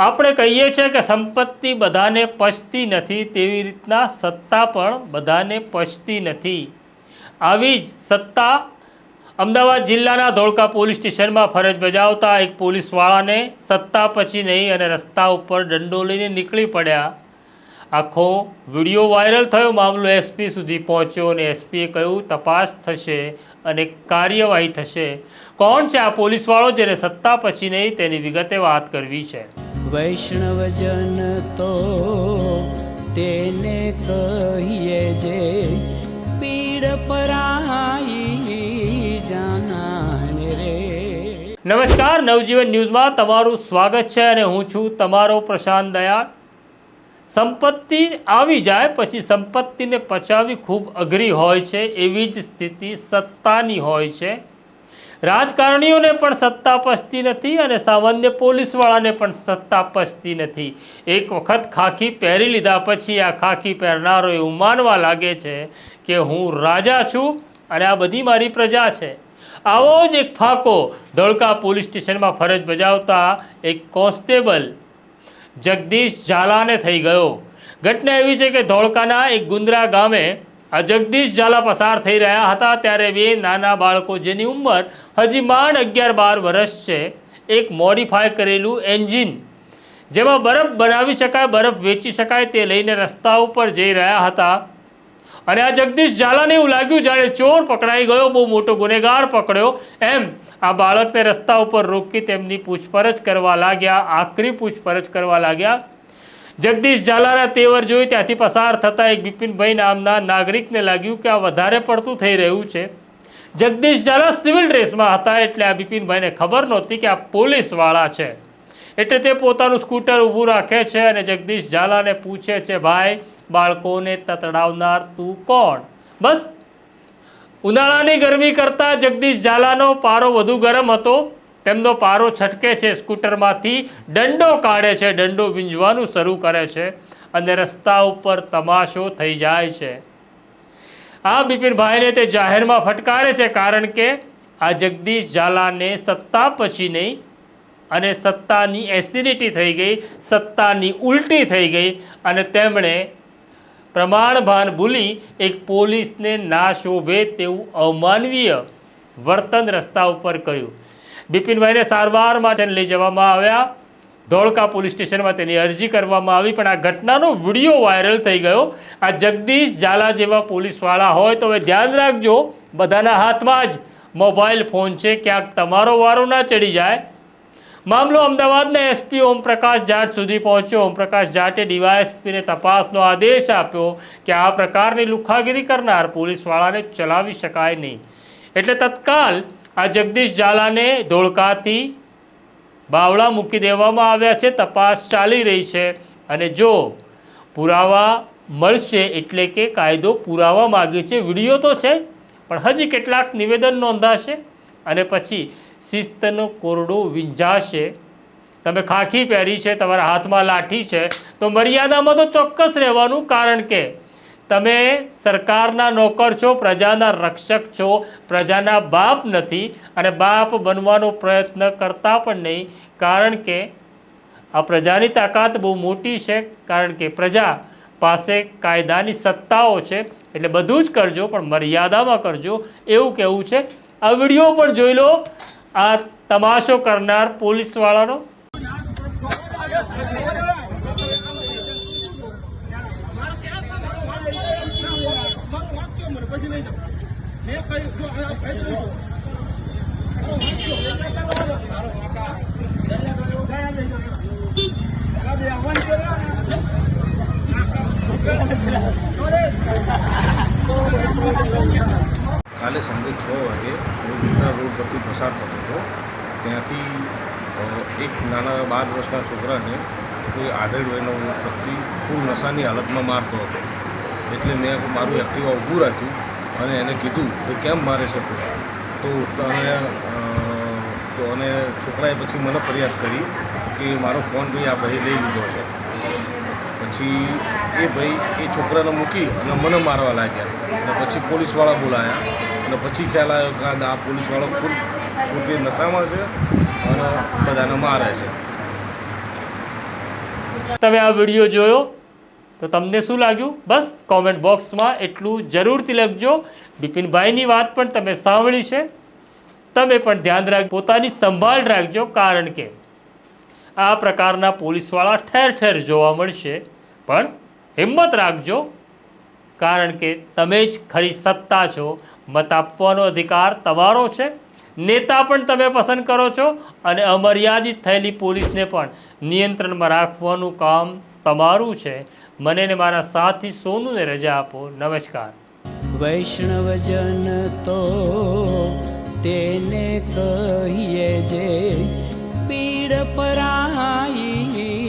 આપણે કહીએ છીએ કે સંપત્તિ બધાને પચતી નથી તેવી રીતના સત્તા પણ બધાને પચતી નથી. આવી જ સત્તા અમદાવાદ જિલ્લાના ધોળકા પોલીસ સ્ટેશનમાં ફરજ બજાવતા એક પોલીસવાળાને સત્તા પછી નહીં અને રસ્તા ઉપર દંડો લઈને નીકળી પડ્યા. આખો વીડિયો વાયરલ થયો, મામલો એસપી સુધી પહોંચ્યો અને એસપીએ કહ્યું, તપાસ થશે અને કાર્યવાહી થશે. કોણ છે આ પોલીસવાળો જેને સત્તા પછી નહીં તેની વિગતે વાત કરવી છે? વૈષ્ણવજન તો તેને કહીએ જે પીડ પરાઈ જાનાને રે. નમસ્કાર, નવજીવન ન્યૂઝમાં તમારું સ્વાગત છે અને હું છું તમારો પ્રશાંત દયાળ. સંપત્તિ આવી જાય, પછી સંપત્તિને પચાવવી ખૂબ અઘરી હોય છે, એવી જ સ્થિતિ સત્તાની હોય છે. રાજકારણીઓને પણ સત્તા પચતી નથી અને સામાન્ય પોલીસવાળાને પણ સત્તા પચતી નથી. એક વખત ખાખી પહેરી લીધા પછી આ ખાખી પહેરનારો એવું માનવા લાગે છે કે હું રાજા છું અને આ બધી મારી પ્રજા છે. આવો જ એક ફાંકો ધોળકા પોલીસ સ્ટેશનમાં ફરજ બજાવતા એક કોન્સ્ટેબલ જગદીશ ઝાલાને થઈ ગયો. ઘટના એવી છે કે ધોળકાના એક ગુંદરા ગામે આ જગદીશ ઝાલા પસાર થઈ રહ્યા હતા ત્યારે બે નાના બાળકો જેની ઉંમર હજી માંડ અગિયાર બાર વર્ષ છે, એક મોડિફાય કરેલું એન્જિન જેમાં બરફ બનાવી શકાય, બરફ વેચી શકાય તે લઈને રસ્તા ઉપર જઈ રહ્યા હતા. અને આ જગદીશ ઝાલાને એવું લાગ્યું જાણે ચોર પકડાઈ ગયો, બહુ મોટો ગુનેગાર પકડ્યો. એમ આ બાળકને રસ્તા ઉપર રોકી તેમની પૂછપરછ કરવા લાગ્યા આકરી પૂછપરછ કરવા લાગ્યા. જગદીશ ઝાલાના તેવર જોઈ ત્યાંથી પસાર થતાં એક બિપિનભાઈ નામના નાગરિકને લાગ્યું કે આ વધારે પડતું થઈ રહ્યું છે. જગદીશ ઝાલા સિવિલ ડ્રેસમાં હતા એટલે આ બિપિનભાઈને ખબર નહોતી કે આ પોલીસવાળા છે. એટલે તે પોતાનું સ્કૂટર ઊભું રાખે છે અને જગદીશ ઝાલાને પૂછે છે, ભાઈ, બાળકોને તતડાવનાર તું કોણ? બસ. ઉનાળાની ગરમી કરતાં જગદીશ ઝાલાનો પારો વધુ ગરમ હતો. તેમનો પારો છટકે છે સ્કૂટરમાંથી, દંડો કાઢે છે, દંડો વીંજવાનું શરૂ કરે છે અને રસ્તા ઉપર તમાશો થઈ જાય છે. આ બિપિનભાઈને તે જાહેરમાં ફટકારે છે કારણ કે આ જગદીશ ઝાલાને સત્તા પછી નહીં અને સત્તાની એસિડિટી થઈ ગઈ, સત્તાની ઉલટી થઈ ગઈ અને તેમણે પ્રમાણભાન ભૂલી એક પોલીસને ના શોભે તેવું અમાનવીય વર્તન રસ્તા ઉપર કર્યું. બિપિનભાઈને સારવાર માટે લઈ જવામાં આવ્યા. ધોળકા પોલીસ સ્ટેશનમાં તેની અરજી કરવામાં આવી, પણ આ ઘટનાનો વીડિયો વાયરલ થઈ ગયો. આ જગદીશ ઝાલા જેવા પોલીસવાળા હોય તો હવે ધ્યાન રાખજો, બધાના હાથમાં જ મોબાઈલ ફોન છે, ક્યાંક તમારો વારો ના ચડી જાય. મામલો અમદાવાદના એસપી ઓમપ્રકાશ જાટ સુધી પહોંચ્યો. ઓમપ્રકાશ જાટે ડીવાયએસપીને તપાસનો આદેશ આપ્યો કે આ પ્રકારની લુખાગીરી કરનાર પોલીસવાળાને ચલાવી શકાય નહીં. એટલે તત્કાલ આ જગદીશ ઝાલાને ધોળકાથી બાવળા મૂકી દેવામાં આવ્યા છે. તપાસ ચાલી રહી છે અને જો પુરાવા મળશે એટલે કે કાયદો પુરાવા માગે છે. વીડિયો તો છે, પણ હજી કેટલાક નિવેદન નોંધાશે અને પછી શિસ્તનો કોરડો વિંજાશે. તમે ખાખી પહેરી છે, તમારા હાથમાં લાઠી છે, તો મર્યાદામાં તો ચોક્કસ રહેવાનું કારણ કે તમે સરકારના નોકર છો, પ્રજાના રક્ષક છો, પ્રજાના બાપ નથી અને બાપ બનવાનો પ્રયત્ન કરતા પણ નહીં. કારણ કે આ પ્રજાની તાકાત બહુ મોટી છે. કારણ કે પ્રજા પાસે કાયદાની સત્તાઓ છે. એટલે બધું જ કરજો, પણ મર્યાદામાં કરજો. એવું કહેવું છે. આ વીડિયો પણ જોઈ લો. આ તમાશો કરનાર પોલીસવાળાનો. કાલે સાંજે છ વાગે હું બિંદ્રા રોડ પરથી પસાર થતો હતો. ત્યાંથી અ, એક નાના બાર વર્ષના છોકરાને કોઈ આધેડ વયનો વ્યક્તિ ખૂબ નશાની હાલતમાં મારતો હતો. એટલે મેં મારું એક્ટિવા ઊભું રાખ્યું અને એને કીધું કે કેમ મારે છે તો? અને તો અને છોકરાએ પછી મને ફરિયાદ કરી કે મારો ફોન ભાઈ આ ભાઈ લઈ લીધો છે. પછી એ ભાઈ એ છોકરાને મૂકી અને મને મારવા લાગ્યા. અને પછી પોલીસવાળા બોલાયા અને પછી ખ્યાલ આવ્યો કે આ પોલીસવાળો ખૂબ પોતે નશામાં છે અને બધાને મારે છે. તમે આ વીડિયો જોયો? તો તમને શું લાગ્યું? બસ કોમેન્ટ બોક્સમાં એટલું જરૂરથી લખજો. બિપિનભાઈની વાત પણ તમે સાંભળી છે. તમે પણ ધ્યાન રાખ, પોતાની સંભાળ રાખજો. કારણ કે આ પ્રકારના પોલીસવાળા ઠેર ઠેર જોવા મળશે. પણ હિંમત રાખજો. કારણ કે તમે જ ખરી સત્તા છો. મત આપવાનો અધિકાર તમારો છે. નેતા પણ તમે પસંદ કરો છો. અને અમર્યાદિત થયેલી પોલીસને પણ નિયંત્રણમાં રાખવાનું કામ તમારું છે. મને ને મારા સાથી સોનુને રજા આપો. નમસ્કાર. વૈષ્ણવજન તો તેને કહીએ જે પીડ પરાઈ